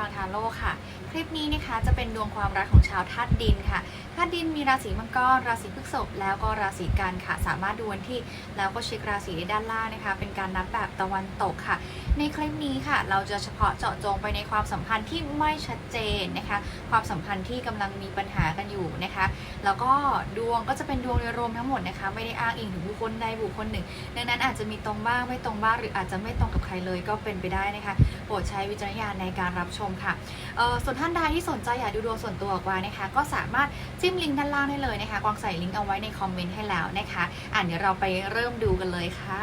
กวางทาโร่ค่ะ คลิปนี้นะคะจะเป็นดวงความรักของชาวธาตุดินค่ะาตุดินมีราศีมังกร ราศีพฤษภแล้วก็ราศีกันค่ะ สามารถดูวันที่แล้วก็เช็คราศีด้ด้านล่างนะคะ เป็นการนับแบบตะวันตกค่ะ ในคลิปนี้ค่ะ เราจะเฉพาะเจาะจงไปในความสัมพันธ์ที่ไม่ชัดเจนนะคะ ความสัมพันธ์ที่กำลังมีปัญหากันอยู่นะคะ แล้วก็ดวงก็จะเป็นดวงโดยรวมทั้งหมดนะคะ ไม่ได้อ้างอิงถึงบุคคลใดบุคคลหนึ่ง ดังนั้นอาจจะมีตรงบ้างไม่ตรงบ้างหรืออาจจะไม่ตรงกับใครเลยก็เป็นไปได้นะคะโปรดใช้วิจารณญาณในการรับชมค่ะเออส่วนท่านใดที่สนใจอยากดูดวงส่วนตัวกวานะคะ ก็สามารถจิมลิงก์ด้านล่างได้เลยนะคะกวางใส่ลิงก์เอาไว้ในคอมเมนต์ให้แล้วนะคะอะเดี๋ยวเราไปเริ่มดูกันเลยค่ะ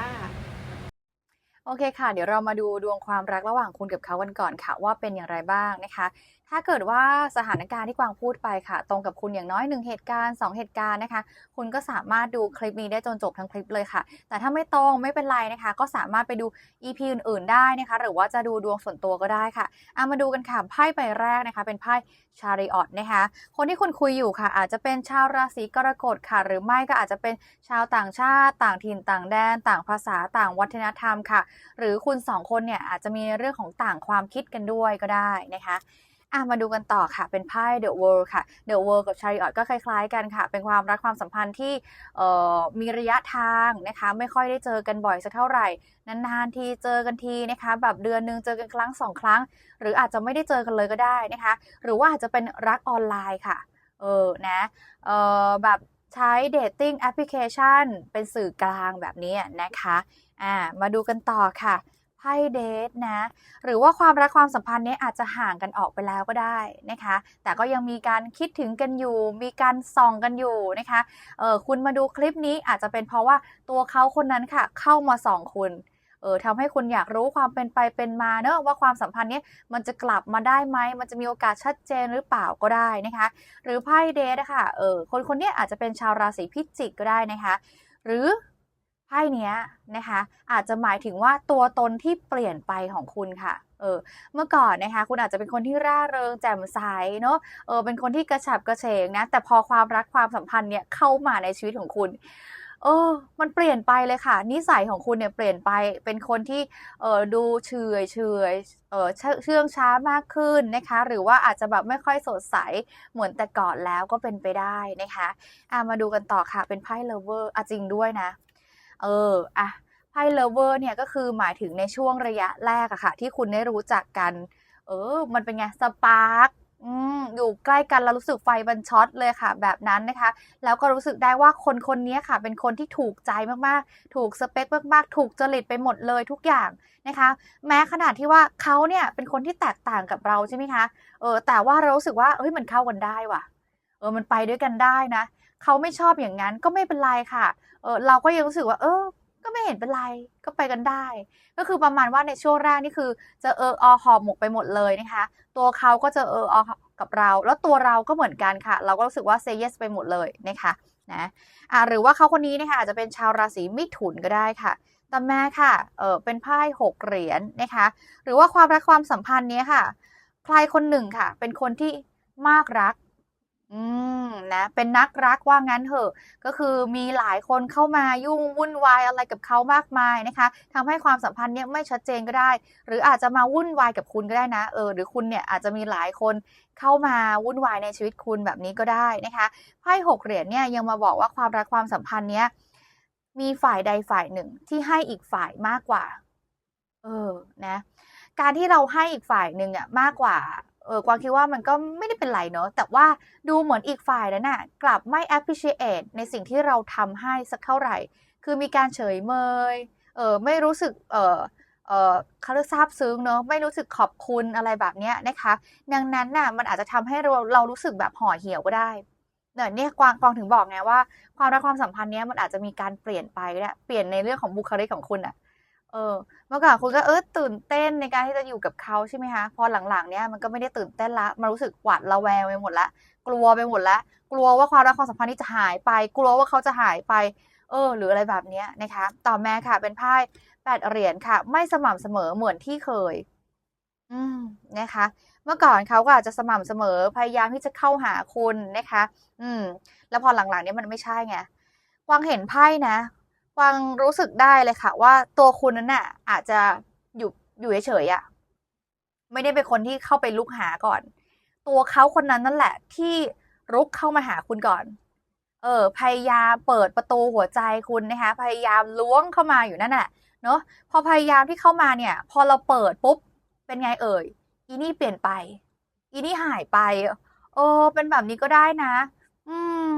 โอเคค่ะ เดี๋ยวเรามาดูดวงความรักระหว่างคุณกับเขากันก่อนค่ะ ว่าเป็นอย่างไรบ้างนะคะ ถ้าเกิดว่าสถานการณ์ที่กวางพูดไปค่ะ ตรงกับคุณอย่างน้อยหนึ่งเหตุการณ์สองเหตุการณ์นะคะ คุณก็สามารถดูคลิปนี้ได้จนจบทั้งคลิปเลยค่ะ แต่ถ้าไม่ตรงไม่เป็นไรนะคะ ก็สามารถไปดู EP อื่น ๆ ได้นะคะ หรือว่าจะดูดวงส่วนตัวก็ได้ค่ะเอามาดูกันค่ะไพ่ใบแรกนะคะ เป็นไพ่ชาริออตนะคะ คนที่คุณคุยอยู่ค่ะ อาจจะเป็นชาวราศีกรกฎค่ะ หรือไม่ก็อาจจะเป็นชาวต่างชาติ ต่างถิ่นต่างแดน ต่างภาษาต่างวัฒนธรรมค่ะ หรือคุณสองคนเนี่ยอาจจะมีเรื่องของต่างความคิดกันด้วยก็ได้นะคะ อะมาดูกันต่อค่ะ เป็นไพ่ The World ค่ะ The World กับ Chariot ก็คล้ายๆกันค่ะ เป็นความรักความสัมพันธ์ที่เอ่อมีระยะทางนะคะ ไม่ค่อยได้เจอกันบ่อยสักเท่าไหร่ นานๆทีเจอกันทีนะคะ แบบเดือนหนึงเจอกันครั้งสองครั้ง หรืออาจจะไม่ได้เจอกันเลยก็ได้นะคะ หรือว่าอาจจะเป็นรักออนไลน์ค่ะ เออ นะเออแบบใช้เดทติ้งแอปพลิเคชันเป็นสื่อกลางแบบนี้นะคะ อ่า มาดูกันต่อค่ะ ไพ่เดทนะ หรือว่าความรักความสัมพันธ์นี้อาจจะห่างกันออกไปแล้วก็ได้นะคะ แต่ก็ยังมีการคิดถึงกันอยู่ มีการส่องกันอยู่นะคะเออคุณมาดูคลิปนี้อาจจะเป็นเพราะว่าตัวเขาคนนั้นค่ะ เข้ามาส่องคุณเออทำให้คุณอยากรู้ความเป็นไปเป็นมาเนอะว่าความสัมพันธ์นี้มันจะกลับมาได้ไหม มันจะมีโอกาสชัดเจนหรือเปล่าก็ได้นะคะ หรือไพ่เดทอะค่ะเออคนคนนี้อาจจะเป็นชาวราศีพิจิกก็ได้นะคะ หรือ ไพ่เนี้ยนะคะ อาจจะหมายถึงว่าตัวตนที่เปลี่ยนไปของคุณค่ะเออเมื่อก่อนนะคะ คุณอาจจะเป็นคนที่ร่าเริงแจ่มใสเนอะเออเป็นคนที่กระฉับกระเฉงนะ แต่พอความรักความสัมพันธ์เนี่ยเข้ามาในชีวิตของคุณเออ มันเปลี่ยนไปเลยค่ะ นิสัยของคุณเนี่ยเปลี่ยนไป เป็นคนที่ เออดูเฉยเฉยเออเชื่องช้ามากขึ้นนะคะ หรือว่าอาจจะแบบไม่ค่อยสดใส เหมือนแต่ก่อนแล้วก็เป็นไปได้นะคะ อะมาดูกันต่อค่ะ เป็นไพ่เลเวอร์อะจริงด้วยนะ เอออะไพ่เลเวอร์เนี่ยก็คือหมายถึงในช่วงระยะแรกอะค่ะ ที่คุณได้รู้จักกัน เออ มันเป็นไงสปาร์กออยู่ใกล้กันแล้วรู้สึกไฟมันช็อตเลยค่ะ แบบนั้นนะคะ แล้วก็รู้สึกได้ว่าคนคนนี้ค่ะ เป็นคนที่ถูกใจมากๆ ถูกสเปคมากๆ ถูกจริตไปหมดเลยทุกอย่างนะคะ แม้ขนาดที่ว่าเขาเนี่ยเป็นคนที่แตกต่างกับเราใช่ไหมคะเออแต่ว่าเรารู้สึกว่าเฮ้ยมันเข้ากันได้ว่ะ เออมันไปด้วยกันได้นะเขาไม่ชอบอย่างนั้นก็ไม่เป็นไรค่ะ เออเราก็ยังรู้สึกว่า เออ ก็ไม่เห็นเป็นไรก็ไปกันได้ ก็คือประมาณว่าในช่วงแรกนี่คือจะเอออหอบหมกไปหมดเลยนะคะ ตัวเขาก็จะเอออกับเรา แล้วตัวเราก็เหมือนกันค่ะ เราก็รู้สึกว่า say yes ไปหมดเลยนะคะนะอ่าหรือว่าเขาคนนี้นะคะอาจจะเป็นชาวราศีมิถุนก็ได้ค่ะแต่แม่ค่ะ เออเป็นไพ่หกเหรียญนะคะ หรือว่าความรักความสัมพันธ์เนี้ยค่ะ ใครคนหนึ่งค่ะ เป็นคนที่มากรัก อืมนะเป็นนักรักว่างั้นเถอะ ก็คือมีหลายคนเข้ามายุ่งวุ่นวายอะไรกับเขามากมายนะคะทำให้ความสัมพันธ์เนี้ยไม่ชัดเจนก็ได้ หรืออาจจะมาวุ่นวายกับคุณก็ได้นะเออหรือคุณเนี่ยอาจจะมีหลายคนเข้ามาวุ่นวายในชีวิตคุณแบบนี้ก็ได้นะคะไพ่หกเหรียญเนี่ยยังมาบอกว่าความรักความสัมพันธ์เนี้ยมีฝ่ายใดฝ่ายหนึ่งที่ให้อีกฝ่ายมากกว่า เออนะ การที่เราให้อีกฝ่ายหนึ่งอะมากกว่า เออกวางคิดว่ามันก็ไม่ได้เป็นไรเนอะแต่ว่าดูเหมือนอีกฝ่ายนั้นน่ะกลับไม่ appreciate ในสิ่งที่เราทำให้สักเท่าไหร่ คือมีการเฉยเมยเออไม่รู้สึกเออเออเขาเรียกซาบซึ้งเนอะไม่รู้สึกขอบคุณอะไรแบบเนี้ยนะคะ ดังนั้นน่ะมันอาจจะทำให้เราเรารู้สึกแบบห่อเหี่ยวก็ได้เนี่ยเนี่ยกวางกวางถึงบอกไงว่า ความรักความสัมพันธ์เนี้ยมันอาจจะมีการเปลี่ยนไปก็ได้เปลี่ยนในเรื่องของบุคลิกของคุณอะ เออ เมื่อก่อนคุณก็เออตื่นเต้นในการที่จะอยู่กับเขาใช่ไหมคะ พอหลังๆ เนี่ยมันก็ไม่ได้ตื่นเต้นละ มันรู้สึกหวาดระแวงไปหมดละ กลัวไปหมดละ กลัวว่าความรักความสัมพันธ์นี้จะหายไป กลัวว่าเขาจะหายไป เออ หรืออะไรแบบเนี้ยนะคะ ต่อมาค่ะ เป็นไพ่แปดเหรียญค่ะ ไม่สม่ำเสมอเหมือนที่เคย อืม นะคะ เมื่อก่อนเขาก็อาจจะสม่ำเสมอ พยายามที่จะเข้าหาคุณนะคะ อืม แล้วพอหลังๆ เนี่ยมันไม่ใช่ไงกวางเห็นไพ่นะ กวางรู้สึกได้เลยค่ะ ว่าตัวคุณนั้นน่ะ อาจจะอยู่อยู่เฉยๆอะไม่ได้เป็นคนที่เข้าไปลุกหาก่อน ตัวเขาคนนั้นนั่นแหละ ที่รุกเข้ามาหาคุณก่อน เออ พยายามเปิดประตูหัวใจคุณนะคะ พยายามล้วงเข้ามาอยู่นั่นแหละเนาะพอพยายามที่เข้ามาเนี่ย พอเราเปิดปุ๊บ เป็นไงเอ่ย อีนี่เปลี่ยนไป อีนี่หายไปเออเป็นแบบนี้ก็ได้นะ อืม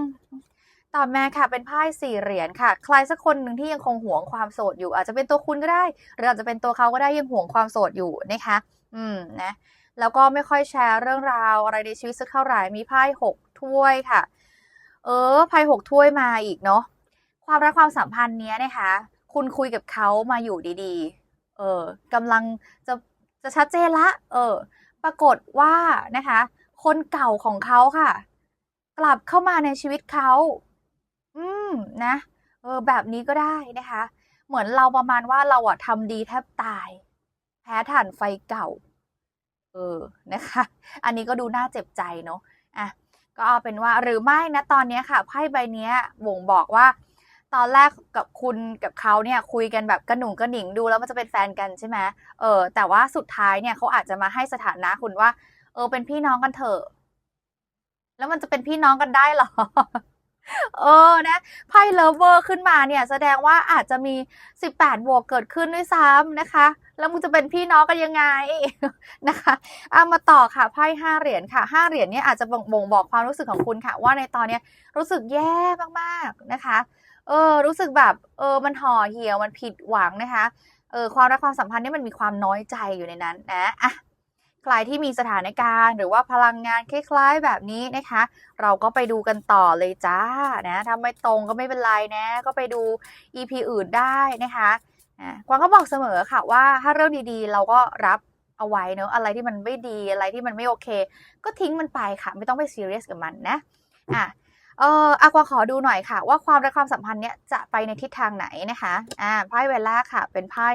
ต่อมาค่ะเป็นไพ่สี่เหรียญค่ะ ใครสักคนหนึ่งที่ยังคงหวงความโสดอยู่ อาจจะเป็นตัวคุณก็ได้ หรืออาจจะเป็นตัวเขาก็ได้ยังหวงความโสดอยู่นะคะ อืมนะแล้วก็ไม่ค่อยแชร์เรื่องราวอะไรในชีวิตสักเท่าไหร่มีไพ่หกถ้วยค่ะ เออไพ่หกถ้วยมาอีกเนาะความรักความสัมพันธ์เนี้ยนะคะ คุณคุยกับเขามาอยู่ดีๆ เออกำลังจะจะชัดเจนละ เออ ปรากฏว่านะคะ คนเก่าของเขาค่ะ กลับเข้ามาในชีวิตเขา อืมนะเออแบบนี้ก็ได้นะคะ เหมือนเราประมาณว่าเราอะทำดีแทบตาย แพ้ถ่านไฟเก่า เออนะคะ อันนี้ก็ดูน่าเจ็บใจเนาะอะก็เอาเป็นว่าหรือไม่นะตอนนี้ค่ะไพ่ใบเนี้ยบ่งบอกว่า ตอนแรกกับคุณกับเขาเนี่ยคุยกันแบบกระหนุ่งกระหนิงดูแล้วมันจะเป็นแฟนกันใช่ไหมเออแต่ว่าสุดท้ายเนี่ยเขาอาจจะมาให้สถานะคุณว่า เออเป็นพี่น้องกันเถอะแล้วมันจะเป็นพี่น้องกันได้เหรอ เออนะไพ่เลิฟเวอร์ขึ้นมาเนี่ย แสดงว่าอาจจะมี 18 บวกเกิดขึ้นด้วยซ้ำนะคะ แล้วมึงจะเป็นพี่น้องกันยังไงนะคะเอามาต่อค่ะไพ่ห้าเหรียญค่ะห้าเหรียญเนี่ยอาจจะบ่งบ่งบอกความรู้สึกของคุณค่ะ ว่าในตอนเนี้ยรู้สึกแย่มากๆนะคะ เออ รู้สึกแบบ เออ มันห่อเหี่ยวมันผิดหวังนะคะ เออความรักความสัมพันธ์เนี่ยมันมีความน้อยใจอยู่ในนั้นนะอะ ใครที่มีสถานการณ์ หรือว่าพลังงานคล้ายๆแบบนี้นะคะ เราก็ไปดูกันต่อเลยจ้านะถ้าไม่ตรงก็ไม่เป็นไรนะ ก็ไปดู EP อื่นได้นะคะอ่ากวางก็บอกเสมอค่ะว่าถ้าเรื่องดีๆ เราก็รับเอาไว้เนอะอะไรที่มันไม่ดีอะไรที่มันไม่โอเค ก็ทิ้งมันไปค่ะ ไม่ต้องไปซีเรียสกับมันนะอะเอออากวาขอดูหน่อยค่ะ ว่าความรักความสัมพันธ์เนี้ยจะไปในทิศทางไหนนะคะอ่าไพ่เวลาค่ะ เป็นไพ่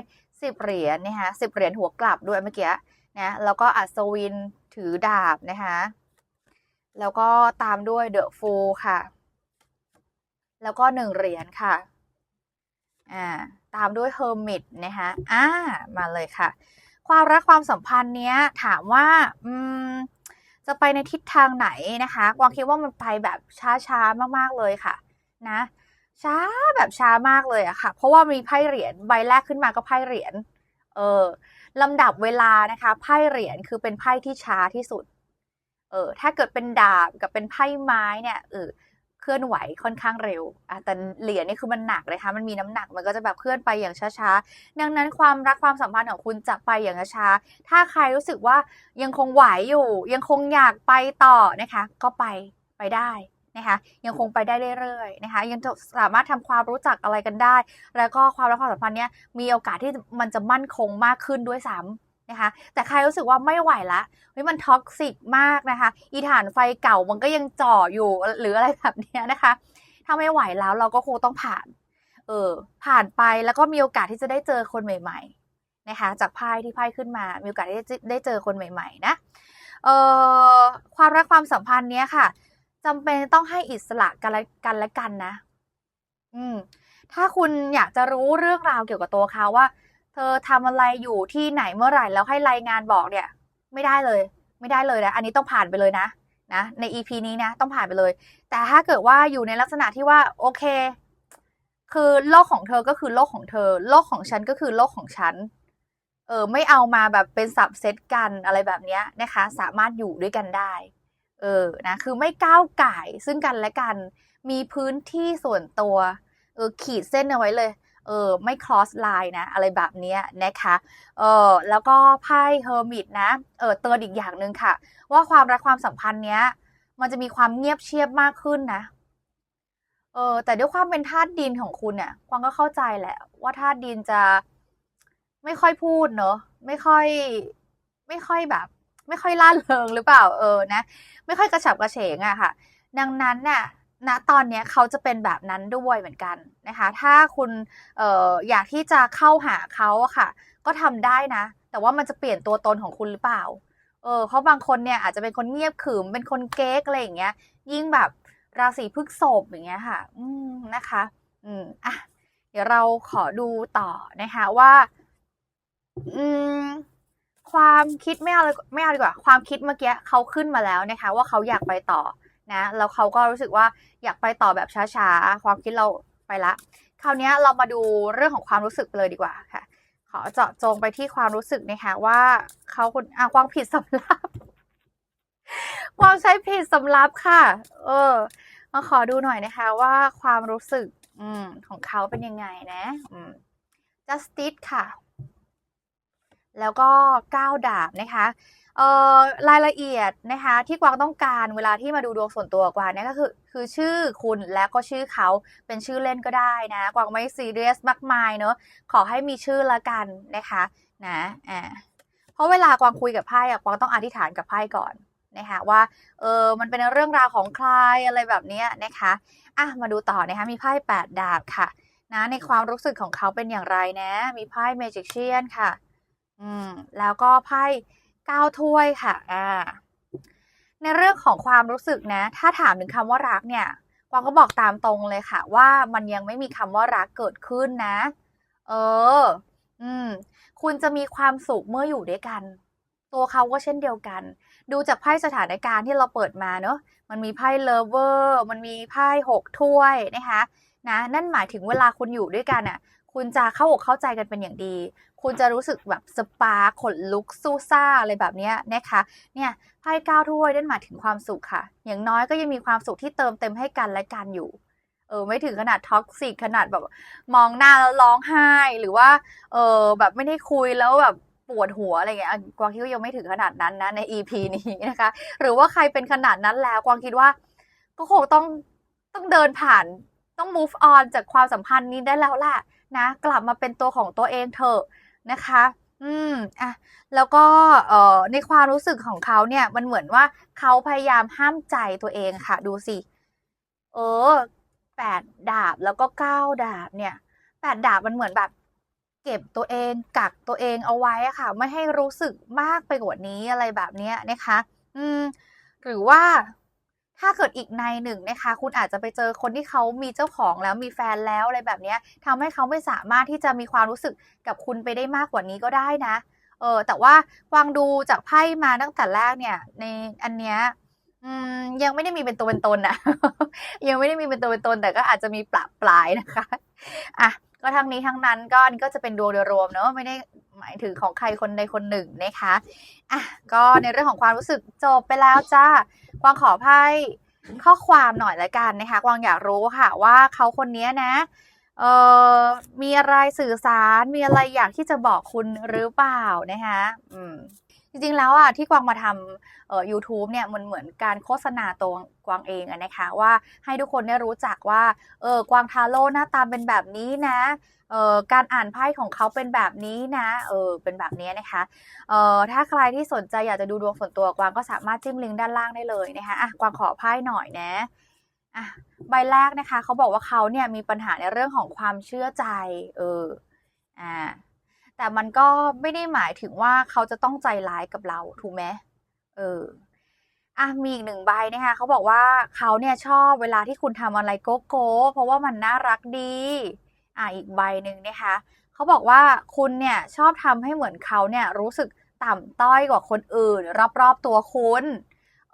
สิบเหรียญนะคะสิบเหรียญหัวกลับด้วยเมื่อกี้ นะแล้วก็อัศวินถือดาบนะคะแล้วก็ตามด้วยเดอะฟูค่ะ แล้วก็หนึ่งเหรียญค่ะอ่าตามด้วยเฮอร์มิตนะคะอ่ามาเลยค่ะ ความรักความสัมพันธ์เนี้ยถามว่าอืมจะไปในทิศทางไหนนะคะกวางคิดว่ามันไปแบบช้าๆมากๆเลยค่ะ นะช้าแบบช้ามากเลยอะค่ะ เพราะว่ามีไพ่เหรียญใบแรกขึ้นมาก็ไพ่เหรียญ เออ ลำดับเวลานะคะไพ่เหรียญคือเป็นไพ่ที่ช้าที่สุด เออถ้าเกิดเป็นดาบกับเป็นไพ่ไม้เนี่ยเออเคลื่อนไหวค่อนข้างเร็วอะแต่เหรียญนี่คือมันหนักเลยค่ะมันมีน้ำหนักมันก็จะแบบเคลื่อนไปอย่างช้าๆ ดังนั้นความรักความสัมพันธ์ของคุณจะไปอย่างช้า ถ้าใครรู้สึกว่ายังคงไหวอยู่ ยังคงอยากไปต่อนะคะ ก็ไปไปได้ นะคะยังคงไปได้เรื่อยๆนะคะยังสามารถทำความรู้จักอะไรกันได้ แล้วก็ความรักความสัมพันธ์เนี้ยมีโอกาสที่มันจะมั่นคงมากขึ้นด้วยซ้ำนะคะแต่ใครรู้สึกว่าไม่ไหวละเฮ้ยมันท็อกซิกมากนะคะอีฐานไฟเก่ามันก็ยังจ่ออยู่หรืออะไรแบบเนี้ยนะคะ ถ้าไม่ไหวแล้วเราก็คงต้องผ่านเออผ่านไปแล้วก็มีโอกาสที่จะได้เจอคนใหม่ ๆ นะคะ จากไพ่ที่ไพ่ขึ้นมา มีโอกาสที่จะได้เจอคนใหม่ ๆ นะเอ่อความรักความสัมพันธ์เนี้ยค่ะ จำเป็นต้องให้อิสระกันและกันและกันนะ อืม ถ้าคุณอยากจะรู้เรื่องราวเกี่ยวกับตัวเขาว่า เธอทำอะไรอยู่ที่ไหนเมื่อไหร่แล้วให้รายงานบอกเนี่ย ไม่ได้เลย ไม่ได้เลยนะ อันนี้ต้องผ่านไปเลยนะนะใน EP นี้นะ ต้องผ่านไปเลย แต่ถ้าเกิดว่าอยู่ในลักษณะที่ว่า โอเค คือโลกของเธอก็คือโลกของเธอ โลกของฉันก็คือโลกของฉัน เออ ไม่เอามาแบบเป็นสับเซตกันอะไรแบบนี้นะคะ สามารถอยู่ด้วยกันได้ เออนะคือไม่ก้าวไก่ซึ่งกันและกัน มีพื้นที่ส่วนตัวเออขีดเส้นเอาไว้เลยเออไม่ cross line นะ อะไรแบบนี้นะคะเออแล้วก็ไพ่เฮอร์มิตนะเออเตือนอีกอย่างหนึ่งค่ะ ว่าความรักความสัมพันธ์เนี้ย มันจะมีความเงียบเชียบมากขึ้นนะเออแต่ด้วยความเป็นธาตุดินของคุณเนี่ยควางก็เข้าใจแหละ ว่าธาตุดินจะไม่ค่อยพูดเนอะไม่ค่อย ไม่ค่อยแบบ ไม่ค่อยล่าเริงหรือเปล่าเออนะ ไม่ค่อยกระฉับกระเฉงอะค่ะ ดังนั้นน่ะณตอนเนี้ยเขาจะเป็นแบบนั้นด้วยเหมือนกันนะคะ ถ้าคุณเอออยากที่จะเข้าหาเขาอะค่ะ ก็ทำได้นะ แต่ว่ามันจะเปลี่ยนตัวตนของคุณหรือเปล่า เออเพราะบางคนเนี่ยอาจจะเป็นคนเงียบขรึมเป็นคนเก๊กอะไรอย่างเงี้ย ยิ่งแบบราศีพฤษภอย่างเงี้ยค่ะ อืมนะคะ อืมอะเดี๋ยวเราขอดูต่อนะคะว่า อืม ความคิดไม่เอาเลยไม่เอาดีกว่า ความคิดเมื่อกี้เขาขึ้นมาแล้วนะคะ ว่าเขาอยากไปต่อนะแล้วเขาก็รู้สึกว่าอยากไปต่อแบบช้าๆ ความคิดเราไปละ คราวนี้เรามาดูเรื่องของความรู้สึกเลยดีกว่าค่ะ ขอเจาะจงไปที่ความรู้สึกนะคะว่าเขาคุณอะความผิดสำรับ ความใช้ผิดสำรับค่ะ เออมาขอดูหน่อยนะคะว่าความรู้สึก อืม ของเขาเป็นยังไงนะ อืม justice ค่ะ แล้วก็ก้าวดาบนะคะเอ่อรายละเอียดนะคะที่กวางต้องการเวลาที่มาดูดวงส่วนตัวกวางเนี่ยก็คือคือชื่อคุณแล้วก็ชื่อเขาเป็นชื่อเล่นก็ได้นะ กวางไม่ซีเรียสมากมายเนอะขอให้มีชื่อละกันนะคะนะอ่าเพราะเวลากวางคุยกับไพ่อะกวางต้องอธิษฐานกับไพ่ก่อนนะคะว่าเออมันเป็นเรื่องราวของใครอะไรแบบนี้นะคะอะมาดูต่อนะคะมีไพ่แปดดาบค่ะนะในความรู้สึกของเขาเป็นอย่างไรนะ มีไพ่เมจิกเชียนค่ะ อืมแล้วก็ไพ่เก้าถ้วยค่ะอ่าในเรื่องของความรู้สึกนะ ถ้าถามถึงคำว่ารักเนี่ยกวางก็บอกตามตรงเลยค่ะ ว่ามันยังไม่มีคำว่ารักเกิดขึ้นนะ เออ อืม คุณจะมีความสุขเมื่ออยู่ด้วยกัน ตัวเขาก็เช่นเดียวกัน ดูจากไพ่สถานการณ์ที่เราเปิดมาเนอะมันมีไพ่เลเวอร์ มันมีไพ่หกถ้วยนะคะ นะ นั่นหมายถึงเวลาคุณอยู่ด้วยกันอะ คุณจะเข้าอกเข้าใจกันเป็นอย่างดี คุณจะรู้สึกแบบสปาขนลุกสู้ซ่าอะไรแบบนี้นะคะ เนี่ยไพ่เก้าถ้วยนั่นหมายถึงความสุขค่ะ อย่างน้อยก็ยังมีความสุขที่เติมเต็มให้กันและกันอยู่ เออไม่ถึงขนาดท็อกซิกขนาดแบบมองหน้าแล้วร้องไห้หรือว่า เออแบบไม่ได้คุยแล้วแบบปวดหัวอะไรเงี้ยกวางคิดว่ายังไม่ถึงขนาดนั้นนะใน EP นี้นะคะ หรือว่าใครเป็นขนาดนั้นแล้วกวางคิดว่า ก็คงต้องต้องเดินผ่านต้อง move on จากความสัมพันธ์นี้ได้แล้วแหละ นะ กลับมาเป็นตัวของตัวเองเถอะนะคะ อืมอะแล้วก็เอ่อในความรู้สึกของเขาเนี่ย มันเหมือนว่าเขาพยายามห้ามใจตัวเองค่ะ ดูสิ เออแปดดาบแล้วก็เก้าดาบเนี่ยแปดดาบมันเหมือนแบบ เก็บตัวเองกักตัวเองเอาไว้อะค่ะ ไม่ให้รู้สึกมากไปกว่านี้อะไรแบบเนี้ยนะคะ อืม หรือว่า ถ้าเกิดอีกในหนึ่งนะคะ คุณอาจจะไปเจอคนที่เขามีเจ้าของแล้วมีแฟนแล้วอะไรแบบนี้ยทำให้เขาไม่สามารถที่จะมีความรู้สึกกับคุณไปได้มากกว่านี้ก็ได้นะ เออ แต่ว่ากวางดูจากไพ่มาตั้งแต่แรกเนี่ย ในอันเนี้ยยังไม่ได้มีเป็นตัวเป็นตนนะยังไม่ได้มีเป็นตัวเป็นตน แต่ก็อาจจะมีปรับปลายนะคะอะก็ทั้งนี้ทั้งนั้นก็นี่ก็จะเป็นดวงโดยรวมเนอะไม่ได้หมายถึงของใครคนใดคนหนึ่งนะคะอะก็ในเรื่องของความรู้สึกจบไปแล้วจ้า กวางขอไพ่ข้อความหน่อยละกันนะคะกวางอยากรู้ค่ะว่าเขาคนนี้นะเอ่อมีอะไรสื่อสารมีอะไรอยากที่จะบอกคุณหรือเปล่านะคะอืม จริงๆแล้วอะที่กวางมาทำเอ่อ YouTube เนี่ยมันเหมือนการโฆษณาตัวกวางเองอะนะคะ ว่าให้ทุกคนได้รู้จักว่าเออกวางทาโร่หน้าตาเป็นแบบนี้นะเอ่อการอ่านไพ่ของเขาเป็นแบบนี้นะเออเป็นแบบนี้นะคะเอ่อถ้าใครที่สนใจอยากจะดูดวงส่วนตัวกวางก็สามารถจิ้มลิงก์ด้านล่างได้เลยนะคะอะกวางขอไพ่หน่อยนะอะใบแรกนะคะเขาบอกว่าเขาเนี่ยมีปัญหาในเรื่องของความเชื่อใจเอออ่า แต่มันก็ไม่ได้หมายถึงว่าเขาจะต้องใจร้ายกับเราถูกไหมเอออะมีอีกหนึ่งใบนะคะเขาบอกว่าเขาเนี่ยชอบเวลาที่คุณทำอะไรโกโก้เพราะว่ามันน่ารักดี อะอีกใบหนึ่งนะคะเขาบอกว่าคุณเนี่ยชอบทำให้เหมือนเขาเนี่ยรู้สึกต่ำต้อยกว่าคนอื่น รอบๆตัวคุณ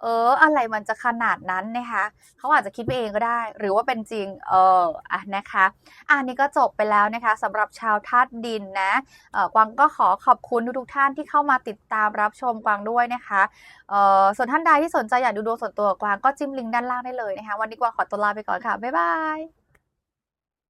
เออ อะไรมันจะขนาดนั้นนะคะเขาอาจจะคิดไปเองก็ได้ หรือว่าเป็นจริง เอออะนะคะอันนี้ก็จบไปแล้วนะคะสำหรับชาวธาตุดินนะเออกวางก็ขอขอบคุณทุกท่านที่เข้ามาติดตามรับชมกวางด้วยนะคะเออส่วนท่านใดที่สนใจอยากดูดวงส่วนตัวกวางก็จิ้มลิงก์ด้านล่างได้เลยนะคะ วันนี้กวางขอตัวลาไปก่อนค่ะบ๊ายบาย